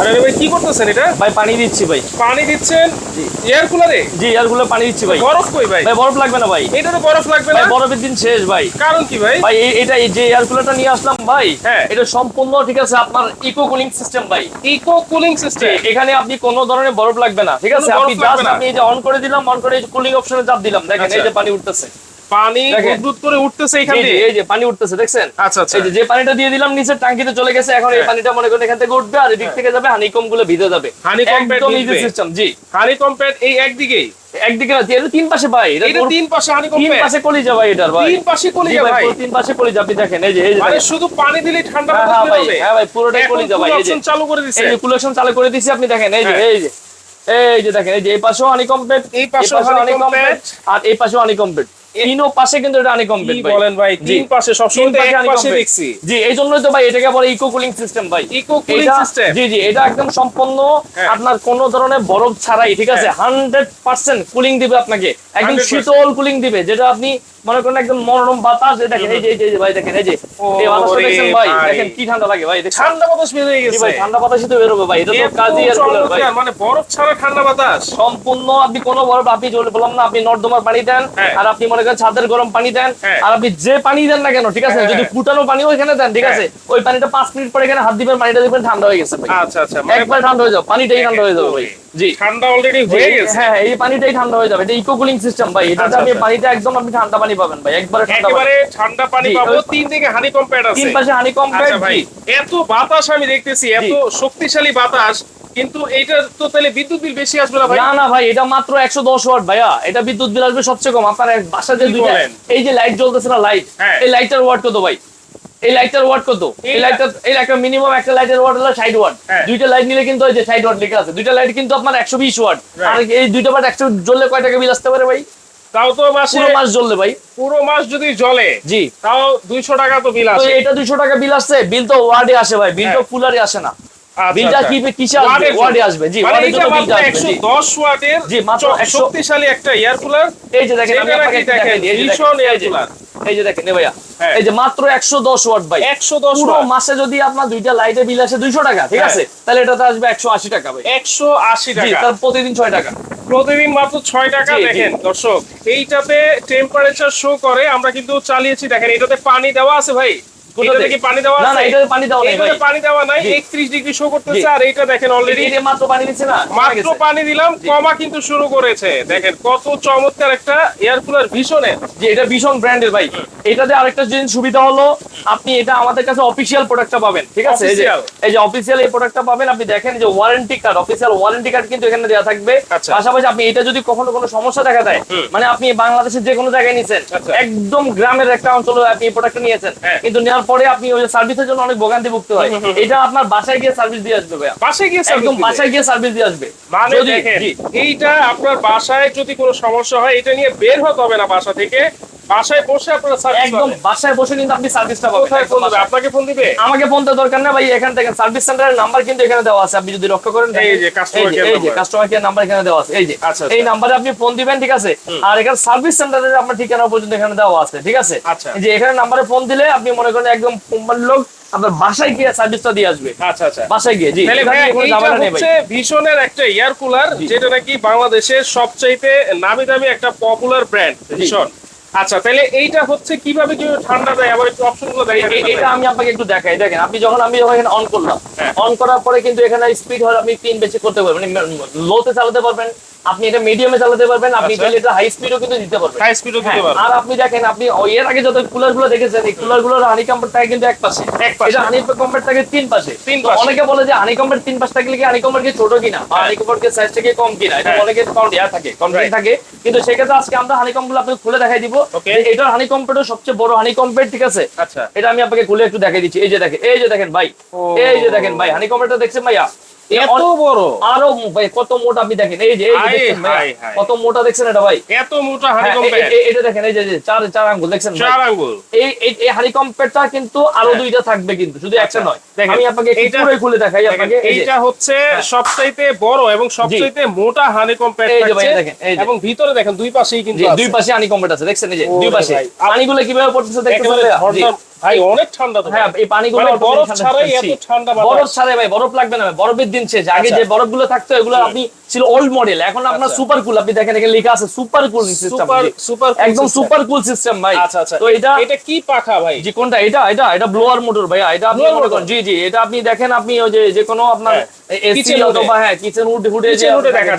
আরে ভাই কি করতেছেন এটা? ভাই পানি দিচ্ছি ভাই। পানি দিচ্ছেন? এয়ার কুলারে জি এয়ারগুলো পানি দিচ্ছি ভাই। বরফ কই ভাই? ভাই বরফ লাগবে না ভাই। এটা তো বরফ লাগবে না? বরফের দিন শেষ ভাই। কারণ কি ভাই? ভাই এটা যে এয়ার কুলারটা নিয়ে আসলাম ভাই হ্যাঁ। এটা সম্পূর্ণ ঠিক আছে আপনার ইকো কুলিং সিস্টেম ভাই। ইকো কুলিং সিস্টেম এখানে আপনি কোনো ধরনের বরফ লাগবে না ঠিক আছে? আপনি জাস্ট আপনি এই যে অন করে দিলাম অন করে কুলিং অপশনে চাপ দিলাম। দেখেন আচ্ছা। এই যে পানি উঠতেছে। পানি। উদ্বুত করে উঠতেছে এখান দিয়ে। এই যে পানি উঠতেছে দেখছেন? আচ্ছা আচ্ছা। এই যে পানিটা দিয়ে দিলাম নিচের টাঙ্কিতে চলে গেছে এখন এই হ্যাঁ। পানিটা মনে করেন এখান থেকে উঠবে আর এদিক থেকে যাবে হানিকমগুলো ভিজে যাবে। Bed একদম ইজি সিস্টেম জি। হানি কম্পেট এই একদিকেই। একদিকে না এটা তিন পাশে ভাই এটা তিন পাশে হানি তিন পাশে কলিজা ভাই এটার ভাই। তিন পাশে কলিজা ভাই তিন পাশে কলিজা আপনি দেখেন এই যে এই যে মানে শুধু পানি দিলে ঠান্ডা হ্যাঁ, হ্যাঁ ভাই, বেরোবে হ্যাঁ ভাই, পুরোটাই কলিজা ভাই, এই যে। চালু করে দিছে। এই যে কুলেকশন চালু করে দিছি আপনি দেখেন এই যে হ্যাঁ। এই যে। এই যে দেখেন এই যে এই পাশেও হানি কমপ্লিট এই পাশেও honeycomb আর এই পাশেও হানি কমপ্লিট তিনও পাশে কিন্তু এটা ভাই। বলেন ভাই? তিন পাশে সবসময় তো এক পাশে দেখছি। জি এই জন্যই তো ভাই এটাকে বলে ইকো কুলিং সিস্টেম ভাই। ইকো কুলিং সিস্টেম জি জি এটা একদম সম্পূর্ণ হ্যাঁ। আপনার কোন ধরনের বরফ ছাড়াই ঠিক আছে? হান্ড্রেড পার্সেন্ট কুলিং দিবে আপনাকে। একদম শীতল কুলিং দিবে যেটা আপনি মনে করেন একদম মনোরম বাতাস। দেখেন এই যে এই যে- ভাই দেখেন এই যে। এই বাতাসটা দেখছেন ভাই। দেখেন কি ঠান্ডা লাগে ভাই ঠান্ডা বাতাস বের হয়ে গেছে। ভাই ঠান্ডা বাতাসই তো বেরোবে ভাই এটা তো কাজই আর ভাই। মানে বরফ ছাড়া ঠান্ডা বাতাস। সম্পূর্ণ আপনি কোনো বরফ আপনি বললাম না আপনি নর্দমার পানি দেন হ্যাঁ। আর আপনি মনে করেন ছাদের গরম পানি দেন হ্যাঁ। আর আপনি যে পানি দেন না কেন ঠিক আছে? হ্যাঁ, যদি হ্যাঁ। ফুটানো পানিও এখানে দেন ঠিক আছে? ওই পানিটা পাঁচ মিনিট পরে এখানে হাত দিবেন পানিটা দেখবেন ঠান্ডা হয়ে গেছে আচ্ছা আচ্ছা মানে একবার ঠান্ডা হয়ে যাবে পানিটাই ঠান্ডা হয়ে যাবে ভাই। জি। ঠান্ডা অলরেডি হয়ে গেছে। হ্যাঁ এই পানিটাই ঠান্ডা হয়ে যাবে। এটা ইকো কুলিং সিস্টেম ভাই। এটাতে আচ্ছা, আপনি। পানিটা একদম আপনি ঠান্ডা পানি পাবেন ভাই। একবারে ঠান্ডা পানি। একেবারে ঠান্ডা পানি পাবো। তিন দিকে হানি কম্পেট আছে। তিন পাশে হানি কম ভাই এত বাতাস আমি দেখতেছি এত শক্তিশালী বাতাস। কিন্তু এইটা তো তাহলে বিদ্যুৎ বিল বেশি আসবে না ভাই? না না ভাই এটা মাত্র একশো দশ ওয়াট ভাইয়া। এটা বিদ্যুৎ বিল আসবে সবচেয়ে কম। আপনার বাসায় যে দুইটা এই যে লাইট জ্বলতেছে না লাইট হ্যাঁ। এই লাইটটার ওয়াট কত ভাই? এই লাইটটার ওয়াট কত? এই লাইটটা এই একটা মিনিমাম একটা লাইটের ওয়াট হলো ষাট ওয়াট হ্যাঁ। দুইটা লাইট নিলে কিন্তু ওই যে ষাট ওয়াট লেখা আছে। দুইটা লাইট কিন্তু আপনার একশো বিশ ওয়াট Right. আর এই দুইটা বাট একশো জ্বললে কয় টাকা বিল আসতে পারে ভাই? তাও তো মাসে পুরো মাস জ্বললে ভাই। পুরো মাস যদি জ্বলে জি। তাও দুইশো টাকা তো বিল আসে। এটা দুইশো টাকা বিল আসছে। বিল তো ওয়ার্ডে আসে ভাই। বিল তো হ্যাঁ। ফুলারে আসে না। বিলটা আচ্ছা। কি কিসে আসবে ওয়াটের ওয়ার্ডে আসবে। জি মানে এটা জন্য মাত্র বিলটা আসবে একশো জি। দশ ওয়াটের জি, মাত্র শক্তিশালী একটা এয়ার কুলার এই যে দেখেন আমি আপনাকে দেখাই দিই, ভীষণ দেখেন, air এই যে- দেখেন ভাইয়া হ্যাঁ। এই যে মাত্র একশো দশ ওয়াট ভাই। একশো দশ পুরো মাসে যদি আপনার দুইটা লাইটে বিল আসে দুইশো টাকা ঠিক হ্যাঁ। আছে? তাহলে এটাতে আসবে একশো আশি টাকা ভাই। একশো আশি জি টাকা। তার প্রতিদিন ছয় টাকা। প্রতিদিন মাত্র ছয় টাকা জি, জি। দেখেন দর্শক এইটাতে টেম্পারেচার শো করে আমরা কিন্তু চালিয়েছি দেখেন এটাতে পানি দেওয়া আছে ভাই। কোথাতে? কি পানি দেওয়া আছে না, এটাতে পানি দেওয়া নেই এটাতে পানি দেওয়া নাই 31 ডিগ্রি শো করতেছে আর এইটা দেখেন অলরেডি এই মাত্র পানি দিচ্ছে না মাত্র পানি দিলাম কমা কিন্তু শুরু করেছে। দেখেন কত চমৎকার একটা এয়ার কুলার ভীষণের যে এটা ভীষণ ব্র্যান্ডের ভাই। এটাতে আরেকটা জিনিস সুবিধা হলো আপনি এটা আমাদের কাছে প্রোডাক্টটা পাবেন ঠিক আছে? এই যে এই যে অফিসিয়াল এই প্রোডাক্টটা পাবেন আপনি দেখেন যে warranty card official warranty card কিন্তু এখানে দেওয়া থাকবে। আচ্ছা। পাশাপাশি আপনি এটা যদি কখনো কোনো সমস্যা দেখা দেয় মানে আপনি বাংলাদেশের যে কোনো জায়গায় নিছেন আচ্ছা। একদম গ্রামের একটা অঞ্চলে আপনি এই প্রোডাক্টটা নিয়েছেন হ্যাঁ। কিন্তু নেওয়ার পরে আপনি ওই সার্ভিসের জন্য অনেক ভোগান্তি ভুগতে হয়। এটা আপনার বাসায় গিয়ে সার্ভিস দিয়ে আসবে ভাইয়া। বাসায় গিয়ে একদম বাসায় গিয়ে সার্ভিস দিয়ে আসবে। মানে দেখেন এইটা আপনার বাসায় যদি কোনো সমস্যা হয় এটা নিয়ে বের হতে হবে না বাসা থেকে। বাসায় বসে আপনারা সার্ভিস একদম বাসায় বসে কিন্তু আপনি সার্ভিসটা পাবেন। কোথায় ফোন দিবে আপনাকে ফোন দিবে? আমাকে ফোন দেওয়ার দরকার না ভাই এখান থেকে সার্ভিস সেন্টারের নাম্বার কিন্তু এখানে দেওয়া আছে। আপনি যদি লক্ষ্য করেন এই যে customer care এই যে কাস্টমার কেয়ার নাম্বার এখানে দেওয়া আছে। এই যে আচ্ছা, এই আচ্ছা। নাম্বারে আপনি ফোন দিবেন ঠিক আছে? আর এখানে সার্ভিস সেন্টারের আপনার ঠিকানা পর্যন্ত এখানে দেওয়া আছে ঠিক আছে? আচ্ছা। যে এখানে নাম্বারে ফোন দিলে আপনি মনে করেন একদম কোম্পানির লোক আপনার বাসায় গিয়ে সার্ভিসটা দিয়ে আসবে। আচ্ছা আচ্ছা। বাসায় গিয়ে জি। হচ্ছে ভীষণের একটা এয়ার কুলার যেটা নাকি বাংলাদেশের সবচাইতে নামি দামি একটা পপুলার ব্র্যান্ড ভীষণ। আচ্ছা তাহলে এইটা হচ্ছে কীভাবে কি ঠান্ডা দেয় আবার একটু অপশনগুলো দেয় এটা আমি আপনাকে একটু দেখাই। দেখেন আপনি যখন আমি যখন এখানে অন করলাম হ্যাঁ। অন করার পরে কিন্তু এখানে স্পিড হয় আপনি তিন বেশি করতে পারবেন। লোতে চালাতে পারবেন আপনি এটা মিডিয়ামে চালাতে পারবেন আপনি আচ্ছা। চাইলে এটা হাই স্পিডও কিন্তু দিতে পারবেন। হাই স্পিডও দিতে হ্যাঁ, পারবে আর আপনি দেখেন আপনি এর আগে যত কুলারগুলো দেখেছেন এই কুলারগুলোর হানি থাকে কিন্তু এক পাশে। এক পাশে। এটা হানি কম্পেট থাকে তিন পাশে। তিন পাশে। অনেকে বলে যে হানি কম্পেট তিন পাশে থাকলে কি হানি কম্পেট কি ছোট কিনা? বা হানি কম্পেট কি সাইজ থেকে কম কিনা? এটা হ্যাঁ। অনেকে কাউন্ট ইয়া থাকে Right. থাকে। কিন্তু সেক্ষেত্রে আজকে আমরা হানি কম্পেট আপনাকে খুলে দেখাই দিব। এটার হানি কম্পেটের সবচেয়ে বড় হানি কম্পেট ঠিক আছে? আচ্ছা। এটা আমি আপনাকে খুলে একটু দেখাই দিচ্ছি। এই যে দেখেন এই যে দেখেন ভাই। এই যে দেখেন ভাই হানি কম্পেটটা দেখছেন ভাইয়া? এত বড়। আরও ভাই কত মোটা আপনি দেখেন এই যে হায়, হায়, হায়। কত মোটা দেখছেন এটা ভাই? এত মোটা হানি হ্যাঁ, এটা দেখেন এই যে চার চার আঙ্গুল দেখছেন চার আঙ্গুল। এই এই- হানি কিন্তু আরও হ্যাঁ। দুইটা থাকবে কিন্তু শুধু একটা আচ্ছা, নয়। আমি আপনাকে এইটা- পুরোই খুলে দেখাই আপনাকে এইটা হচ্ছে সবচাইতে বড় এবং সবচাইতে মোটা যে ভাই, দেখেন, এবং ভিতরে দেখেন দুই পাশেই কিন্তু দুই পাশে হানি কম্পেট আছে দেখছেন এই যে দুই পাশে। পানিগুলো কীভাবে পড়তেছে দেখতেছেন ভাই অনেক ঠান্ডা তো হ্যাঁ এই পানিগুলো মানে বরফ ছাড়াই এত ঠান্ডা বরফ ছাড়াই ভাই বরফ লাগবে না বরফের দিন শেষ। আগে আচ্ছা। যে বরফগুলো থাকতো এগুলো আপনি ছিল ওল্ড মডেল এখন আপনার আচ্ছা। সুপার কুল আপনি দেখেন এখানে লেখা আছে সুপার কুল সিস্টেম সুপার একদম সুপার কুল সিস্টেম ভাই। আচ্ছা আচ্ছা। তো এটা এটা কি পাখা ভাই? জি কোনটা? এটা এটা এটা ব্লোয়ার মোটর ভাইয়া। এটা আপনি মনে করেন জি জি এটা আপনি দেখেন আপনি ওই যে যে কোনো আপনার হ্যাঁ। এসি অথবা হ্যাঁ কিচেন উড হুডে যে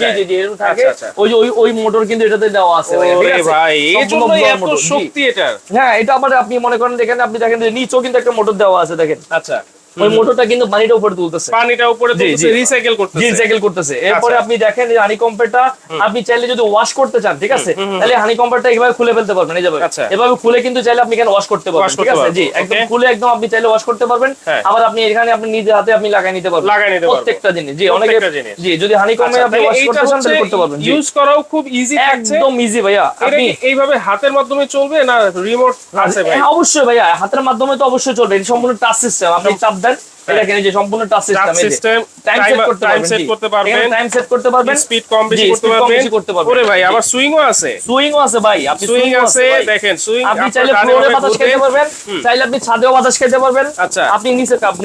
জি জি জি এরকম থাকে। আচ্ছা, আচ্ছা। ওই ওই ওই মোটর কিন্তু এটাতে দেওয়া আছে আছে? ভাই এই blower এত শক্তি এটার। হ্যাঁ এটা আবার আপনি মনে করেন দেখেন আপনি দেখেন যে নিচেও কিন্তু একটা মোটর দেওয়া আছে দেখেন। আচ্ছা। ওই মোটরটা কিন্তু পানিটা উপরে তুলতেছে। পানিটা উপরে তুলতেছে রিসাইকেল করতেছে। সাইকেল করতেছে। এরপরে আচ্ছা। আপনি দেখেন যে হানি কম্পেটা আপনি চাইলে যদি ওয়াশ করতে চান ঠিক আছে? তাহলে হানি কম্পেটা এইভাবে খুলে ফেলতে পারবেন এই যাবে আচ্ছা। এভাবে খুলে কিন্তু চাইলে আপনি এখানে ওয়াশ করতে পারবেন ঠিক আছে? জি একদম খুলে একদম আপনি চাইলে ওয়াশ করতে পারবেন। হ্যাঁ। আবার আপনি এখানে আপনি নিজে হাতে আপনি লাগাই নিতে পারবেন। লাগাই নিতে পারব। প্রত্যেকটা জিনিস। জি অনেকে। জি যদি হানি কমে আচ্ছা, আপনি ওয়াশ করতে চান তাহলে করতে পারবেন। ইউজ করাও খুব ইজি একদম ইজি ভাইয়া। আপনি এইভাবে হাতের মাধ্যমে চলবে না রিমোট আছে ভাই? হ্যাঁ, অবশ্যই ভাইয়া। হাতের মাধ্যমে তো অবশ্যই চলবে। এটা সম্পূর্ণ টাচ সিস্টেম আপনি চাপ দেন দেখেন এই যে সম্পূর্ণ টাচ সিস্টেম টাইম সেট করতে টাইম সেট করতে পারবেন। টাইম সেট করতে পারবেন। স্পিড কম বেশি করতে পারবেন। পারবেন। ওরে ভাই আবার সুইংও আছে। সুইংও আছে ভাই আপনি সুইং আছে দেখেন সুইং আপনি চাইলে ফ্লোরে বাতাস খেতে পারবেন চাইলে আপনি ছাদেও বাতাস খেতে পারবেন। আচ্ছা। আপনি নিচে কাপ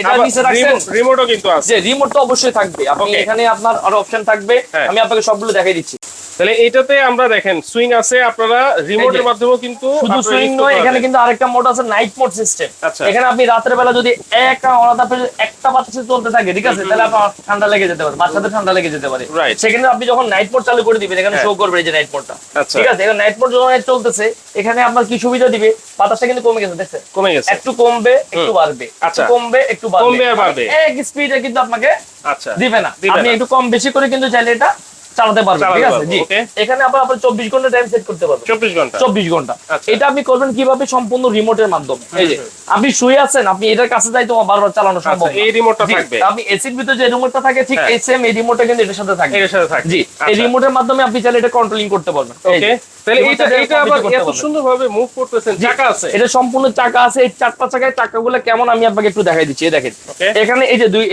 এটা নিচে রাখছেন। রিমোটও কিন্তু আছে। যে রিমোট তো অবশ্যই থাকবে। আপনি এখানে আপনার আরও অপশন থাকবে। হ্যাঁ। আমি আপনাকে সবগুলো দেখাই দিচ্ছি। তাহলে এইটাতে আমরা দেখেন সুইং আছে আপনারা রিমোটের মাধ্যমেও কিন্তু শুধু সুইং নয় এখানে কিন্তু আরেকটা মোড আছে নাইট মোড সিস্টেম। এখানে আপনি রাতের বেলা যদি একা আলাদা একটা বাতাসে চলতে থাকে ঠিক আছে? তাহলে আপনার ঠান্ডা লেগে যেতে পারে বাচ্চাদের ঠান্ডা লেগে যেতে পারে। সেখানে আপনি যখন নাইট মোড চালু করে দিবেন এখানে। শো করবে যে নাইট মোডটা। ঠিক আছে? এখানে নাইট মোড যখন চলতেছে এখানে আপনার কি সুবিধা দিবে? বাতাসটা কিন্তু কমে গেছে দেখছেন? কমে গেছে। একটু কমবে একটু বাড়বে। আচ্ছা। একটু কমবে একটু বাড়বে। কমবে আর বাড়বে। এক স্পিডে কিন্তু আপনাকে আচ্ছা। দিবে না। আপনি একটু কম বেশি করে কিন্তু চাইলে এটা চালাতে পারবেন ঠিক আছে? জি। এখানে আবার আপনার চব্বিশ ঘণ্টা টাইম সেট করতে পারবেন। চব্বিশ ঘণ্টা। চব্বিশ ঘণ্টা। আচ্ছা। এটা আপনি করবেন কীভাবে? সম্পূর্ণ রিমোটের মাধ্যমে। এই যে আপনি শুয়ে আছেন আপনি এটার কাছে যাই তো বারবার চালানো সম্ভব আচ্ছা, এই রিমোটটা থাকবে। আপনি এসির ভিতরে যে রিমোটটা থাকে ঠিক হ্যাঁ। এই সেম এই রিমোটটা কিন্তু এটার সাথে থাকবে। এর সাথে থাকবে। জি এই আচ্ছা। রিমোটের মাধ্যমে আপনি চাইলে এটা কন্ট্রোলিং করতে পারবেন। ওকে। তাহলে এটা এটা আবার এত পারবেন। সুন্দর ভাবে মুভ করতেছেন চাকা আছে। এটা সম্পূর্ণ চাকা আছে এই চারটা চাকায় চাকাগুলো কেমন আমি আপনাকে একটু দেখাই দিচ্ছি এই দেখেন। এখানে এই যে দুই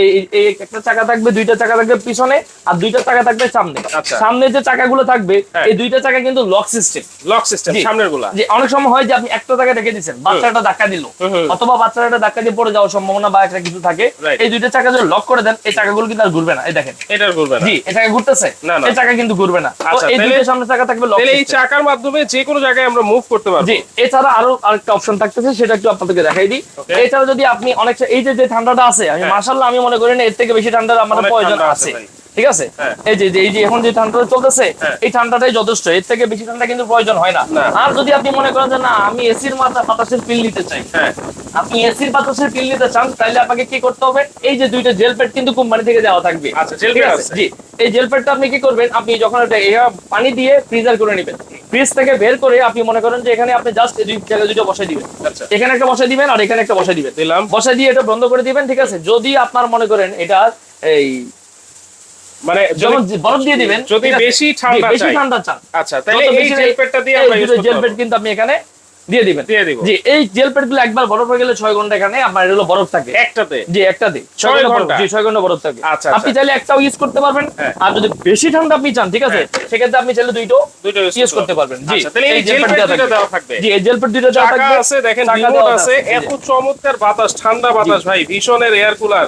একটা চাকা থাকবে দুইটা চাকা থাকবে পিছনে আর দুইটা চাকা থাকবে সামনে। আচ্ছা। সামনে যে চাকাগুলো থাকবে হ্যাঁ। এই দুইটা চাকা কিন্তু লক সিস্টেম লক সিস্টেম সামনেরগুলা যে অনেক সময় হয় যে আপনি একটা জায়গায় রেখে দিচ্ছেন বাচ্চাটা ধাক্কা দিল। অথবা বাচ্চাটা ধাক্কা দিয়ে পড়ে যাওয়ার সম্ভাবনা বা একটা কিছু থাকে এই দুইটা চাকা যদি লক করে দেন এই চাকাগুলো কিন্তু আর ঘুরবে না এই দেখেন। এটার করবে না। জি এই চাকা ঘুরতেছে না, না। এই চাকা কিন্তু ঘুরবে না। আচ্ছা, এই দুইটা সামনে চাকা থাকবে লক এই চাকার মাধ্যমে যে কোনো জায়গায় আমরা মুভ করতে পারব। জি এছাড়া আরও আরেকটা অপশন থাকতেছে সেটা একটু আপনাদেরকে দেখাই দিই. এছাড়া যদি আপনি অনেক এই যে যে ঠান্ডাটা আছে আমি হ্যাঁ। মাশাআল্লাহ আমি মনে করি না এর থেকে বেশি ঠান্ডা আমাদের প্রয়োজন আছে। ঠিক আছে? হ্যাঁ। এই যে এই যে এখন যে ঠান্ডাটা চলতেছে হ্যাঁ। এই ঠান্ডাটাই যথেষ্ট। এর থেকে বেশি ঠান্ডা কিন্তু প্রয়োজন হয় না। আর যদি আপনি মনে করেন যে না আমি এসির মাথা বাতাসের ফিল নিতে চাই। হ্যাঁ। আপনি এসির বাতাসের ফিল নিতে চান তাহলে আপনাকে কি করতে হবে? এই যে দুইটা জেল প্যাড কিন্তু কোম্পানি থেকে দেওয়া থাকবে। আচ্ছা। জি। এই জেল প্যাডটা আপনি কি করবেন? আপনি যখন এটা পানি দিয়ে ফ্রিজার করে নেবেন। ফ্রিজ থেকে বের করে আপনি মনে করেন যে এখানে আপনি জাস্ট এই দুই জায়গায় দুটো বসাই দিবেন। আচ্ছা। এখানে একটা বসাই দিবেন আর এখানে একটা বসাই দিবেন। দিলাম। বসাই দিয়ে এটা বন্ধ করে দিবেন ঠিক আছে? যদি আপনার মনে করেন এটা এই মানে যদি- বরফ দিয়ে দিবেন। যদি বেশি ঠান্ডা বেশি ঠান্ডা চান। আচ্ছা তাহলে এই জেল প্যাডটা দিয়ে আমরা ইউজ জেল প্যাড কিন্তু আপনি এখানে দিয়ে দিবেন। দিয়ে দিব। জি এই জেল প্যাডগুলো একবার বরফ হয়ে গেলে ছয় ঘণ্টা এখানে আপনার এগুলো বরফ থাকে একটাতে? জি একটা দিন ছয় ছয় ঘণ্টা ঘণ্টা? জি ছয় ঘণ্টা বরফ থাকে আচ্ছা, আপনি আচ্ছা। চাইলে একটাও ইউজ করতে পারবেন। হ্যাঁ। আর যদি বেশি ঠান্ডা আপনি চান ঠিক আছে? সেক্ষেত্রে আপনি চাইলে দুইটো দুইটা ইউজ করতে পারবেন। জি আচ্ছা তাহলে এই জেল প্যাড থাকবে। দেওয়া থাকবে। জি এই জেল প্যাড দুইটা দেওয়া থাকবে। আছে দেখেন রিমোট আছে, এত চমৎকার বাতাস ঠান্ডা বাতাস ভাই ভীষণের এয়ার কুলার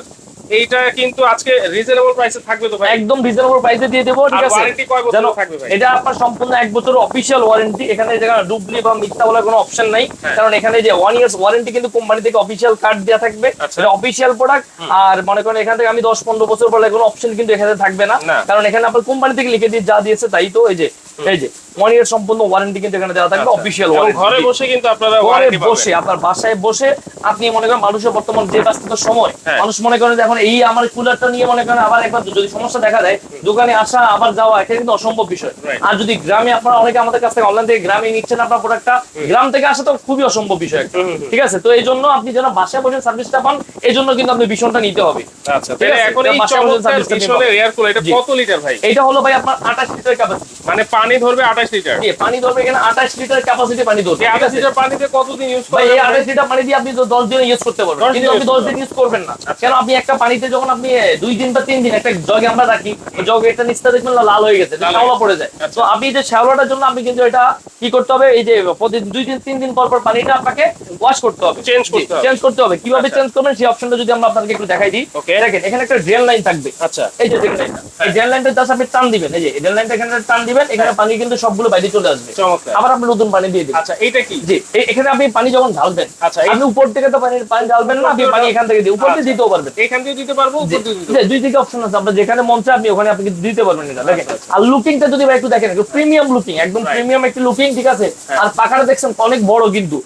এইটা কিন্তু আজকে রিজনেবল প্রাইসে থাকবে তো ভাই? একদম রিজনেবল প্রাইসে দিয়ে দেবো ঠিক আছে? ওয়ারেন্টি কয় বছর থাকবে ভাই? এটা আপনার সম্পূর্ণ এক বছরের অফিসিয়াল ওয়ারেন্টি এখানে যেটা ডুবলি বা মিথ্যা বলার কোনো অপশন নাই। হ্যাঁ। কারণ এখানে যে ওয়ান ইয়ার্স ওয়ারেন্টি কিন্তু কোম্পানি থেকে অফিসিয়াল কার্ড দেওয়া থাকবে। আচ্ছা। এটা অফিসিয়াল প্রোডাক্ট আর মনে করেন এখান থেকে আমি দশ পনেরো বছর পরে কোনো অপশন কিন্তু এখানে থাকবে না। না। কারণ এখানে আপনার কোম্পানি থেকে লিখে দিয়ে যা দিয়েছে তাই তো এই যে এই যে ওয়ান ইয়ার সম্পূর্ণ ওয়ারেন্টি কিন্তু এখানে দেওয়া থাকবে আচ্ছা। অফিসিয়াল ওয়ারেন্টি ঘরে বসে কিন্তু আপনারা ঘরে বসে আপনার বাসায় বসে আপনি মনে করেন মানুষের বর্তমান যে সময় হ্যাঁ। মানুষ মনে করেন এখন এই আমার কুলারটা নিয়ে মনে করেন আবার একবার যদি সমস্যা দেখা দেয় দোকানে আসা আবার যাওয়া এটা কিন্তু অসম্ভব বিষয়। আর যদি গ্রামে আপনারা অনেকে আমাদের কাছ থেকে অনলাইন থেকে গ্রামে নিচ্ছেন আপনার প্রোডাক্টটা গ্রাম থেকে আসা তো খুবই অসম্ভব বিষয় একটা। ঠিক আছে? তো এই জন্য আপনি যেন বাসায় বসে সার্ভিসটা পান এই জন্য কিন্তু আপনি ভীষণটা নিতে হবে। আচ্ছা? এখন এই চমৎকার ভীষণের এয়ার কুলার এটা কত লিটার ভাই? এটা হলো ভাই আপনার আঠাশ লিটার ক্যাপাসিটি মানে পানি পানি ধরবে আঠাশ লিটার। জি, পানি ধরবে এখানে আঠাশ লিটার ক্যাপাসিটি পানি ধরবে এই ঠিক আঠাশ আছে? লিটার পানিতে কতদিন ইউজ ভাই করা এই যাবে? আঠাশ লিটার পানি দিয়ে আপনি তো দশ দিন ইউজ করতে পারবেন। কিন্তু আপনি use দশ করতে দিন ইউজ করবেন না। কেন আপনি একটা পানিতে যখন আপনি দুই দিন বা তিন দিন একটা জগে আমরা রাখি জগে এটা নিচটা দেখবেন লাল হয়ে গেছে শ্যাওলা পড়ে যায়। আচ্ছা। তো আপনি যে শ্যাওলাটার জন্য আপনি কিন্তু এটা কি করতে হবে এই যে প্রতিদিন দুই দিন তিন দিন পর পর পানিটা আপনাকে ওয়াশ করতে হবে। Change করতে হবে। চেঞ্জ করতে হবে। কীভাবে আচ্ছা। চেঞ্জ করবেন সেই অপশনটা যদি আমরা আপনাকে একটু দেখাই দিই. দেখেন এখানে একটা ড্রেন লাইন থাকবে। আচ্ছা। এই যে ড্রেন লাইনটা এই ড্রেন লাইনটা জাস্ট আপনি টান দিবেন। এই যে ড্রেন লাইনটা এখানে টান দিবেন এখানে পানি কিন্তু সবগুলো বাইরে চলে আসবে। আবার আপনি নতুন পানি দিয়ে দিবেন। আচ্ছা এইটা কি? জি এখানে আপনি পানি যখন ঢালবেন আচ্ছা, আপনি উপর থেকে তো পানি পানি ঢালবেন না আপনি পানি এখান থেকে দিয়ে উপর থেকে আচ্ছা। দিতেও পারবেন। এখান দিয়ে দিতে পারব উপর দিয়ে দিতে দুই দিকে অপশন আছে। আপনার যেখানে মন চায় আপনি ওখানে আপনি দিতে পারবেন এটা। দেখেন আচ্ছা, আচ্ছা। আর লুকিংটা যদি ভাই একটু দেখেন একটু প্রিমিয়াম লুকিং একদম প্রিমিয়াম একটি লুকিং ঠিক আছে? হ্যাঁ। আর পাখাটা দেখছেন অনেক বড় কিন্তু।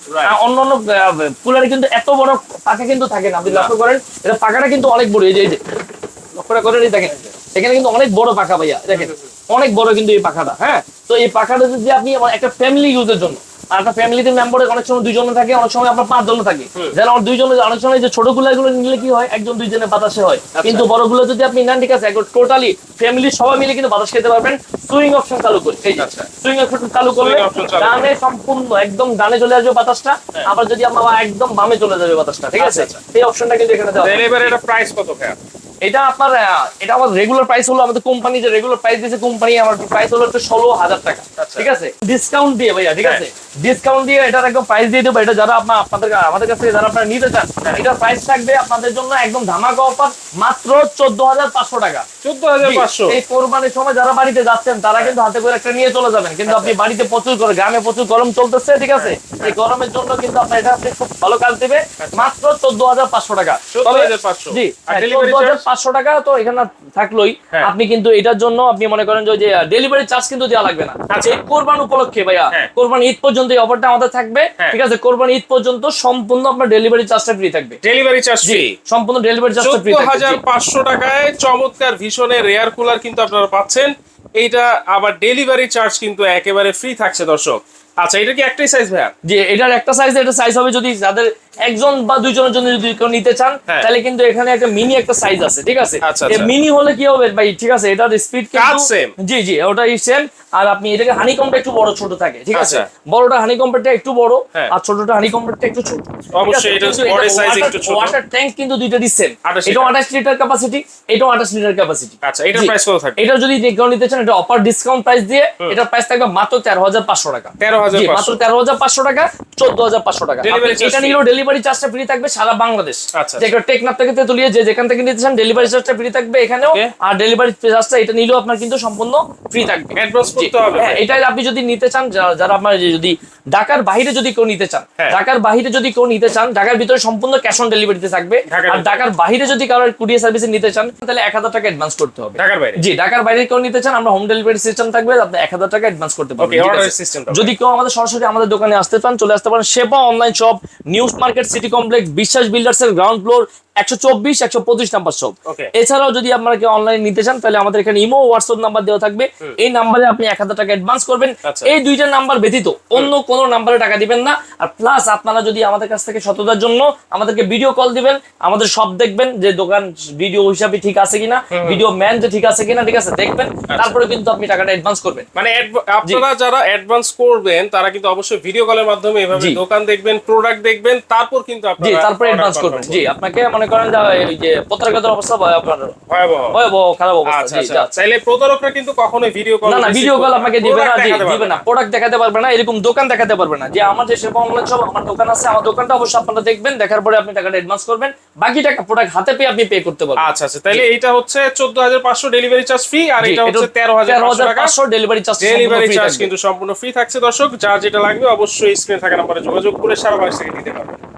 অন্য অন্য কুলারে কিন্তু এত বড় পাখা কিন্তু থাকে না। আপনি লক্ষ্য করেন এটা পাখাটা কিন্তু অনেক বড়। এই যে এই যে লক্ষ্য করেন এই দেখেন। এখানে কিন্তু অনেক বড় পাখা ভাইয়া দেখেন। অনেক বড় কিন্তু এই পাখাটা হ্যাঁ? তো এই পাখাটা যদি আপনি একটা ফ্যামিলি ইউজের জন্য আর একটা ফ্যামিলিতে মেম্বারে অনেক সময় দুইজন থাকে অনেক সময় আপনার পাঁচজন থাকে। আমার দুইজনে অনেক সময় যে ছোটগুলো নিলে কি হয় একজন দুইজনের বাতাসে হয়। আচ্ছা। কিন্তু বড়গুলো যদি আপনি নেন ঠিক আছে একবার টোটালি ফ্যামিলি সবাই মিলে কিন্তু বাতাস খেতে পারবেন। সুইং অপশন চালু করে আচ্ছা। সুইং অপশন চালু করলে ডানে সম্পূর্ণ একদম ডানে চলে আসবে বাতাসটা আবার যদি আমরা একদম বামে চলে যাবে বাতাসটা ঠিক আছে? আচ্ছা, এই অপশনটা কিন্তু এখানে দেওয়া এবার এটা প্রাইস কত এটা আপনার এটা আমার রেগুলার প্রাইস হলো আমাদের কোম্পানি যে রেগুলার প্রাইস দিয়েছে কোম্পানি আমার প্রাইস হলো একটু ষোলো হাজার টাকা। আচ্ছা। ঠিক আছে? ডিসকাউন্ট দিয়ে ভাইয়া ঠিক আছে? হ্যাঁ। ডিসকাউন্ট দিয়ে এটার একদম প্রাইস দিয়ে দেবো। এটা যারা আপনার আপনাদের আমাদের কাছ থেকে যারা আপনারা নিতে চান হ্যাঁ। এটার প্রাইস থাকবে আপনাদের জন্য একদম ধামাকা অফার মাত্র চোদ্দ হাজার পাঁচশো টাকা। চোদ্দ হাজার পাঁচশো। এই কোরবানির সময় যারা বাড়িতে যাচ্ছেন তারা কিন্তু হাতে করে একটা নিয়ে চলে যাবেন। কিন্তু আপনি বাড়িতে প্রচুর করে গ্রামে প্রচুর গরম চলতেছে ঠিক আছে? এই গরমের জন্য কিন্তু আপনার এটা আপনি খুব ভালো কাজ দিবে। মাত্র চোদ্দ হাজার পাঁচশো টাকা। চোদ্দ হাজার পাঁচশো। জি চোদ্দ হাজার পাঁচশো টাকা তো এখানে থাকলোই। হ্যাঁ। আপনি কিন্তু এটার জন্য আপনি মনে করেন যে ডেলিভারি চার্জ কিন্তু দেওয়া লাগবে না। আচ্ছা। কোরবান উপলক্ষে ভাইয়া হ্যাঁ। কোরবান ঈদ পর্যন্ত এই অফারটা আমাদের থাকবে। হ্যাঁ। ঠিক আছে কোরবান ঈদ পর্যন্ত সম্পূর্ণ আপনার ডেলিভারি চার্জটা ফ্রি থাকবে। ডেলিভারি চার্জ ফ্রি সম্পূর্ণ ডেলিভারি চার্জটা ফ্রি থাকবে হাজার পাঁচশো টাকায় চমৎকার ভীষণের রেয়ার কুলার কিন্তু আপনারা পাচ্ছেন। এইটা আবার ডেলিভারি চার্জ কিন্তু একেবারে ফ্রি থাকছে দর্শক। আচ্ছা এটা কি একটাই সাইজ ভাইয়া? যে এটার একটা সাইজ এটা সাইজ হবে যদি যাদের একজন বা দুইজনের জন্য যদি কেউ নিতে চান হ্যাঁ। তাহলে কিন্তু এখানে একটা মিনি একটা সাইজ আছে ঠিক আছে আচ্ছা, আচ্ছা। মিনি হলে কি হবে ভাই ঠিক আছে এটার স্পিড। জি জি ওটাই সেম আর আপনি এটাকে হানি কম্পটা একটু বড় ছোট থাকে ঠিক আছে আচ্ছা। বড়টা হানি কম্পটা একটু বড় হ্যাঁ। আর ছোটটা হানি কম্পটা একটু ছোট অবশ্যই এটা body size একটু ছোট। ওয়াটার ট্যাঙ্ক কিন্তু দুইটা সেম 28 এটা 28 লিটার ক্যাপাসিটি এটা 28 লিটার ক্যাপাসিটি আচ্ছা এটার প্রাইস কত থাকবে এটা যদি কেউ নিতে চান এটা অফার ডিসকাউন্ট প্রাইস দিয়ে এটার প্রাইস থাকবে মাত্র 13500 টাকা তেরো হাজার জি, মাত্র পাঁচশো তেরো হাজার পাঁচশো টাকা চোদ্দ হাজার পাঁচশো টাকা এটা। নিলেও ডেলিভারি চার্জটা ফ্রি থাকবে সারা বাংলাদেশ। আচ্ছা, যে টেকনাপ থেকে তেতুলিয়ে যে যেখান থেকে নিতে চান ডেলিভারি চার্জটা ফ্রি থাকবে এখানেও। আর ডেলিভারি চার্জটা এটা নিলেও আপনার কিন্তু সম্পূর্ণ ফ্রি থাকবে। অ্যাডভান্স করতে হবে। হ্যাঁ, এটাই আপনি যদি নিতে চান যারা- আপনার যদি ঢাকার বাইরে যদি কেউ নিতে চান হ্যাঁ। ঢাকার বাইরে যদি কেউ নিতে চান ঢাকার ভিতরে সম্পূর্ণ ক্যাশ অন ডেলিভারিতে থাকবে। আর ঢাকার বাইরে যদি কারোর কুরিয়ার সার্ভিসে নিতে চান তাহলে এক হাজার টাকা অ্যাডভান্স করতে হবে। ঢাকার বাইরে? জি ঢাকার বাইরে কেউ নিতে চান আমরা হোম ডেলিভারি সিস্টেম থাকবে আপনি এক হাজার টাকা অ্যাডভান্স করতে পারবেন যদি কেউ আমাদের সরাসরি আমাদের দোকানে আসতে চান চলে আসতে পারেন Seba online shop news market city complex Biswas builders এর গ্রাউন্ড ফ্লোর একশো চব্বিশ একশো পঁচিশ নাম্বার শপ। এছাড়াও যদি আপনারা কেউ অনলাইন নিতে চান তাহলে আমাদের এখানে ইমো হোয়াটসঅ্যাপ নাম্বার দেওয়া থাকবে। এই নাম্বারে আপনি এক হাজার টাকা অ্যাডভান্স করবেন। আচ্ছা। এই দুইটা নাম্বার ব্যতীত অন্য কোনো নাম্বারে টাকা দিবেন না। আর প্লাস আপনারা যদি আমাদের কাছ থেকে সততার জন্য আমাদেরকে ভিডিও কল দিবেন আমাদের সব দেখবেন যে দোকান ভিডিও হিসাবে ঠিক আছে কিনা ভিডিও ম্যান যে ঠিক আছে কিনা ঠিক আছে দেখবেন। আচ্ছা। তারপরে কিন্তু আপনি টাকাটা অ্যাডভান্স করবেন। মানে আপনারা যারা অ্যাডভান্স করবেন তারা কিন্তু অবশ্যই ভিডিও কলের মাধ্যমে এভাবে দোকান দেখবেন প্রোডাক্ট দেখবেন তারপর কিন্তু জি আপনারা তারপরে অ্যাডভান্স করবেন। জি আপনাকে মনে করেন যে এই যে অবস্থা আপনার ভয়াবহ। ভয়াবহ খারাপ অবস্থা। আচ্ছা আচ্ছা। যা। চাইলে প্রতারকরা কিন্তু কখনোই ভিডিও কল না না ভিডিও কল আপনাকে দিবে না দিবে না। প্রোডাক্ট দেখাতে পারবে না এরকম দোকান দেখাতে পারবে না। যে আমার যে সেবা অনলাইন সব আমার দোকান আছে আমার দোকানটা অবশ্যই আপনারা দেখবেন দেখার পরে আপনি টাকাটা অ্যাডভান্স করবেন। বাকি টাকা প্রোডাক্ট হাতে পেয়ে আপনি পে করতে পারবেন। আচ্ছা আচ্ছা। তাহলে এইটা হচ্ছে চোদ্দ হাজার পাঁচশো ডেলিভারি চার্জ ফ্রি আর এটা হচ্ছে এটা তেরো হাজার তেরো পাঁচশো হাজার টাকা। পাঁচশো ডেলিভারি চার্জ ডেলিভারি চার্জ কিন্তু সম্পূর্ণ ফ্রি থাকছে দর্শক। যার যেটা লাগবে অবশ্যই স্ক্রিনে থাকা নাম্বারে যোগাযোগ করে সারা বাংলাদেশ থেকে নিতে পারবেন